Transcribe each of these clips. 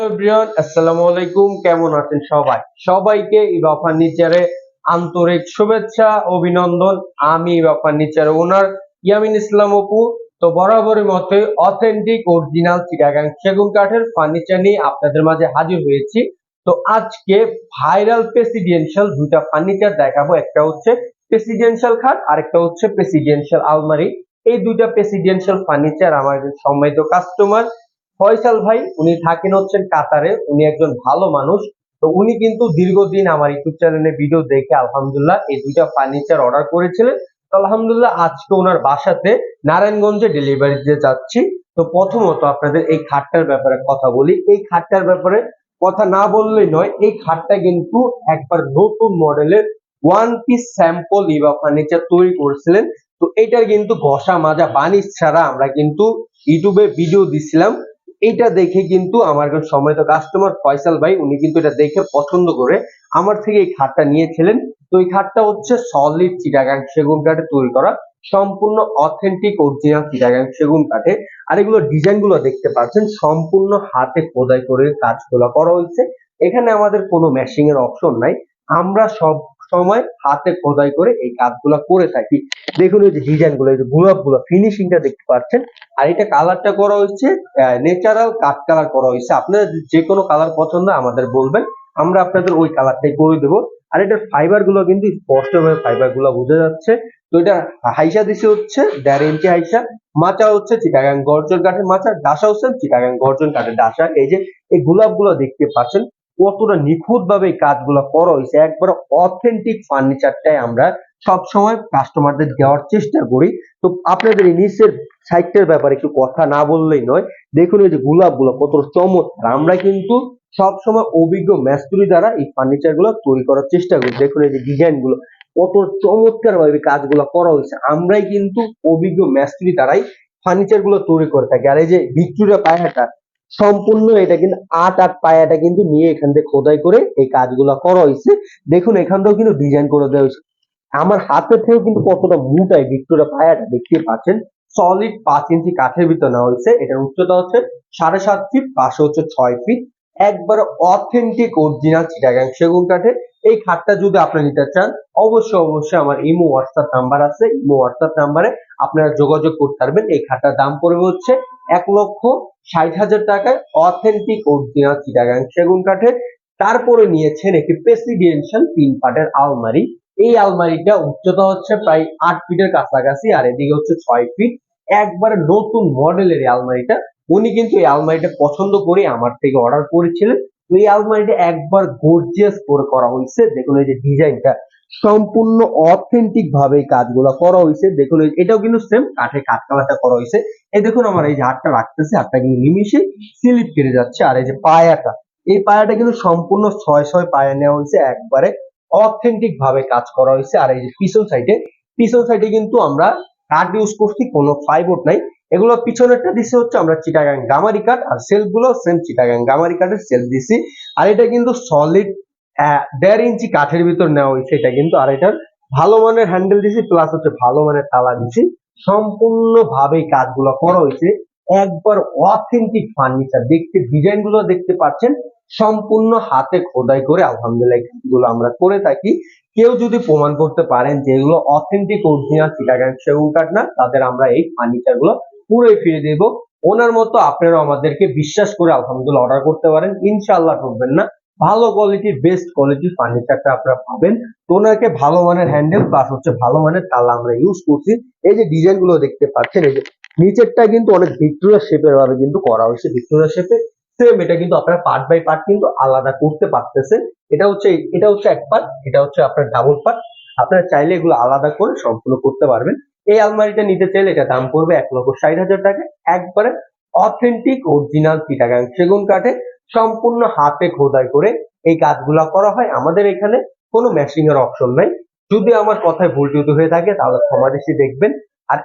আপনাদের মাঝে হাজির হয়েছি। তো আজকে ভাইরাল প্রেসিডেন্সিয়াল দুইটা ফার্নিচার দেখাবো। একটা হচ্ছে প্রেসিডেন্সিয়াল খাট, আরেকটা হচ্ছে প্রেসিডেন্সিয়াল আলমারি। এই দুইটা প্রেসিডেন্সিয়াল ফার্নিচার আমার সম্মানিত কাস্টমার। ফয়সাল ভাই, উনি থাকেন হচ্ছেন কাতারে, উনি একজন ভালো মানুষ। তো উনি কিন্তু দীর্ঘদিন আমার ইউটিউব চ্যানেলে ভিডিও দেখে আলহামদুলিল্লাহ এই দুইটা ফার্নিচার অর্ডার করেছিলেন। তো আলহামদুলিল্লাহ আজকে ওনার বাসাতে নারায়ণগঞ্জে ডেলিভারি দিতে যাচ্ছি। তো প্রথমত আপনাদের এই খাটটার ব্যাপারে কথা বলি। এই খাটটার ব্যাপারে কথা না বললেই নয়, এই খাটটা কিন্তু একবার নতুন মডেলের ওয়ান পিস স্যাম্পল ইবা ফার্নিচার তৈরি করেছিলেন। তো এটার কিন্তু ঘষা মাজা বানিশ ছাড়া আমরা কিন্তু ইউটিউবে ভিডিও দিছিলাম। এটা দেখে কিন্তু আমার সময় সময়ত কাস্টমার ফয়সাল ভাই, উনি কিন্তু এটা দেখে পছন্দ করে আমার থেকে এই খাটটা নিয়েছিলেন। তো এই খাটটা হচ্ছে সলিড চিটাগাং সেগুন কাঠে তৈরি করা, সম্পূর্ণ অথেন্টিক অরিজিনাল চিটাগাং সেগুন কাঠে। আর এগুলো ডিজাইনগুলো দেখতে পাচ্ছেন, সম্পূর্ণ হাতে খোদাই করে কাজগুলো করা হয়েছে। এখানে আমাদের কোনো ম্যাশিং এর অপশন নাই। আমরা সব সময় হাতে খোদাই করে এই কাজগুলো করে থাকি। দেখুন এই যে ডিজাইনগুলো যে গোলাপগুলো ফিনিশিংটা দেখতে পাচ্ছেন। আর এটা কালারটা করা হয়েছে ন্যাচারাল কাঠ কালার করা হয়েছে। আপনারা যে কোনো কালার পছন্দ আমাদের বলবেন, আমরা আপনাদের ওই কালারটাই করে দেবো। আর এটার ফাইবারগুলো কিন্তু স্পষ্টভাবে ফাইবারগুলো বোঝা যাচ্ছে। তো এটা হাইসা দিছে হচ্ছে দেড় ইঞ্চি হাইসা, মাচা হচ্ছে চিটাগাং গর্জন কাঠের মাচা, ডাসা হচ্ছে চিটাগাং গর্জন কাঠের ডাসা। এই যে, এই গোলাপগুলো দেখতে পাচ্ছেন কতটা নিখুঁত ভাবে এই কাজগুলো করা হয়েছে, একবার অথেন্টিক ফার্নিচারটাই আমরা সব সময় কাস্টমারদের দেওয়ার চেষ্টা করি। তো আপনাদের এই নিচের সাইডটার ব্যাপারে একটু কথা না বললেই নয়, দেখুন এই যে গোলাপগুলো কত চমৎকার। আমরা কিন্তু সব সময় অভিজ্ঞ মেস্তুরি দ্বারা এই ফার্নিচারগুলো তৈরি করার চেষ্টা করি। দেখুন এই যে ডিজাইনগুলো কত চমৎকার ভাবে কাজগুলো করা হয়েছে। আমরাই কিন্তু অভিজ্ঞ মেস্তুরি দ্বারাই ফার্নিচারগুলো তৈরি করে থাকি। আর এই যে ভিক্টোরিয়া পায়রাটা সম্পূর্ণ এটা কিন্তু আট আট পায়াটা কিন্তু নিয়ে এখান থেকে খোদাই করে এই কাজগুলো করা হয়েছে। দেখুন, এখান থেকেও কিন্তু ডিজাইন করে দেওয়া হয়েছে। আমার হাতের থেকেও কিন্তু কতটা মোটাই ভিক্টোরিয়া পায়াটা দেখতে পাচ্ছেন। সলিড পাঁচ ইঞ্চি কাঠের ভিতর নেওয়া হয়েছে। এটার উচ্চতা হচ্ছে সাড়ে সাত ফিট পাশে হচ্ছে ছয় ফিট একবার অথেন্টিক অরিজিনাল চিটাগাং সেগুন কাঠের। এই খাটটা যদি আপনি নিতে চান, অবশ্যই অবশ্যই আমার ইমো হোয়াটসঅ্যাপ নাম্বার আছে। ইমো হোয়াটসঅ্যাপ নাম্বারে আপনারা যোগাযোগ করতে পারবেন। এই খাটটার দাম পড়বে হচ্ছে এক লক্ষ ষাট হাজার টাকায় অথেন্টিক অরিজিনাল চিটাগাং সেগুন কাঠের। তারপরে নিয়েছেন একটি প্রেসিডেন্সিয়াল তিন পাটের আলমারি। এই আলমারিটা উচ্চতা হচ্ছে প্রায় আট ফিটের কাছাকাছি, আর এদিকে হচ্ছে ছয় ফিট। একবার নতুন মডেলের এই আলমারিটা। উনি কিন্তু এই আলমারিটা পছন্দ করে আমার থেকে অর্ডার করেছিলেন। এই আলমারিটা একবার গর্জিয়াস করে করা হয়েছে। দেখুন এই যে ডিজাইনটা সম্পূর্ণ অথেন্টিক ভাবে কাজগুলো করা হয়েছে। দেখুন এটাও কিন্তু সেম কাঠে কাঠ কালারটা করা হয়েছে। এই দেখুন আমার এই যে হাতটা রাখতেছে, হাতটা কিন্তু নিমিশে স্লিপ কেটে যাচ্ছে। আর এই যে পায়াটা, এই পায়াটা কিন্তু সম্পূর্ণ ছয় ছয় পায়া নেওয়া হয়েছে একবারে অথেন্টিক ভাবে কাজ করা হয়েছে। আর এই যে পিছন সাইডে পিছন সাইডে কিন্তু আমরা কাঠ ইউজ করছি, কোনো ফাইবোর্ড নাই। এগুলো পিছনেরটা দিছে হচ্ছে আমরা চিটাগাং গামারি কাঠ, আর সেলফগুলো সেম চিটাগাং গামারি কাঠের সেলফ দিছি। আর এটা কিন্তু সলিড দেড় ইঞ্চি কাঠের ভিতর নেওয়া হয়েছে এটা কিন্তু, আর এটার ভালো মানের হ্যান্ডেল দিছি প্লাস হচ্ছে ভালো মানের তালা দিছি। সম্পূর্ণ ভাবে কাজগুলো করা হয়েছে। একবার অথেন্টিক ফার্নিচার দেখতে ডিজাইনগুলো দেখতে পাচ্ছেন, সম্পূর্ণ হাতে খোদাই করে আলহামদুলিল্লাহ কাজগুলো আমরা করে থাকি। কেউ যদি প্রমাণ করতে পারেন যে এগুলো অথেন্টিক অরিজিনাল চিটাগাং সেগুন কাঠ না, তাদের আমরা এই ফার্নিচারগুলো পুরোই ফিরে দেব। ওনার মতো আপনারা আমাদেরকে বিশ্বাস করে আলহামদুলিল্লাহ অর্ডার করতে পারেন। ইনশাল্লাহ করবেন না। ভালো কোয়ালিটির বেস্ট কোয়ালিটির ফার্নিচারটা আপনারা পাবেন। তো ওনাকে ভালো মানের হ্যান্ডেল প্লাস হচ্ছে ভালো মানের তালা আমরা ইউজ করছি। এই যে ডিজাইনগুলো দেখতে পাচ্ছেন, এই যে নিচেরটা কিন্তু অনেক ভিক্টোরিয়া শেপের ভাবে কিন্তু করা হয়েছে ভিক্টোরিয়া শেপে সেম এটা কিন্তু আপনারা পার্ট বাই পার্ট কিন্তু আলাদা করতে পারতেছেন। এটা হচ্ছে এটা হচ্ছে এক পার্ট এটা হচ্ছে আপনার ডাবল পার্ট আপনারা চাইলে এগুলো আলাদা করে সম্পূর্ণ করতে পারবেন। এই আলমারিটা নিতে চাইলে এটা দাম পড়বে এক লক্ষ ষাট হাজার টাকা। একবারে অথেন্টিক অরিজিনাল চিটাগাং সেগুন কাঠে সম্পূর্ণ হাতে খোদাই করে এই কাজগুলা করা হয়। আমাদের এখানে কোনো ম্যাশিং এর অপশন নাই। যদি আমার কথায় ভুল টুটি হয়ে থাকে তাহলে ক্ষমা দৃষ্টি দেখবেন। আর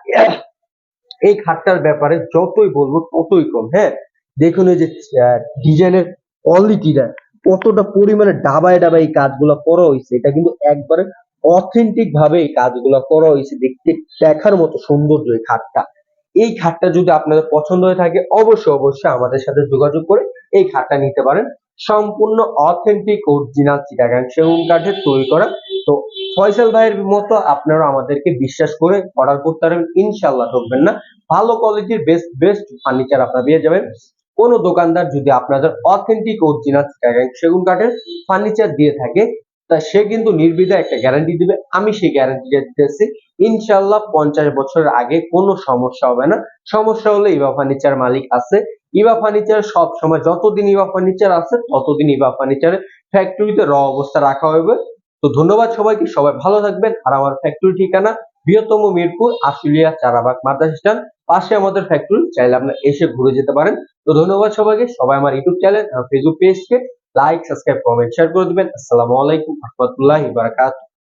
এই খাটটার ব্যাপারে যতই বলব ততই কম হ্যাঁ? দেখুন এই যে ডিজাইনের কোয়ালিটিটা কতটা পরিমাণে ডাবায় ডাবায় এই কাজগুলো করা হয়েছে, এটা কিন্তু একবারে অথেন্টিক ভাবে এই কাজগুলো করা হয়েছে, দেখতে, দেখার মতো সৌন্দর্য এই খাটটা। এই খাটটা যদি আপনাদের পছন্দ হয়ে থাকে, অবশ্যই অবশ্যই আমাদের সাথে যোগাযোগ করে এই খাটটা নিতে পারেন। সম্পূর্ণ অথেন্টিক অরিজিনাল চিটাগাং সেগুন কাঠের তৈরি করা। তো ফয়সাল ভাইয়ের মতো আপনারা আমাদেরকে বিশ্বাস করে অর্ডার করতে পারবেন ইনশাল্লাহ ঠকবেন না। ভালো কোয়ালিটির বেস্ট বেস্ট ফার্নিচার আপনারা পেয়ে যাবেন। কোন দোকানদার যদি আপনাদের অথেন্টিক অরিজিনাল চিটাগাং সেগুন কাঠের ফার্নিচার দিয়ে থাকে তা সে কিন্তু নির্বিধায় একটা গ্যারান্টি দিবে। আমি সেই গ্যারান্টিটা দিতেছি ইনশাল্লাহ পঞ্চাশ বছরের আগে কোনো সমস্যা হবে না। সমস্যা হলে ইভা ফার্নিচার মালিক আছে। ইভা ফার্নিচার সব সময় যতদিন ইভা ফার্নিচার আছে, ততদিন ইভা ফার্নিচারের ফ্যাক্টরিতে র অবস্থা রাখা হবে। তো ধন্যবাদ সবাইকে। সবাই ভালো থাকবেন। আর আমার ফ্যাক্টরি ঠিকানা বৃহত্তম মিরপুর আশুলিয়া চারাবাগ মাদ্রাস স্ট্যান্ড পাশে আমাদের ফ্যাক্টরি চাইলে আপনারা এসে ঘুরে যেতে পারেন। তো ধন্যবাদ সবাইকে। সবাই আমার ইউটিউব চ্যানেল ফেসবুক পেজকে লাইক সাবস্ক্রাইব কমেন্ট শেয়ার করে দিবেন। আসসালামু আলাইকুম রহমতুল্লাহ বারাকাতুহু।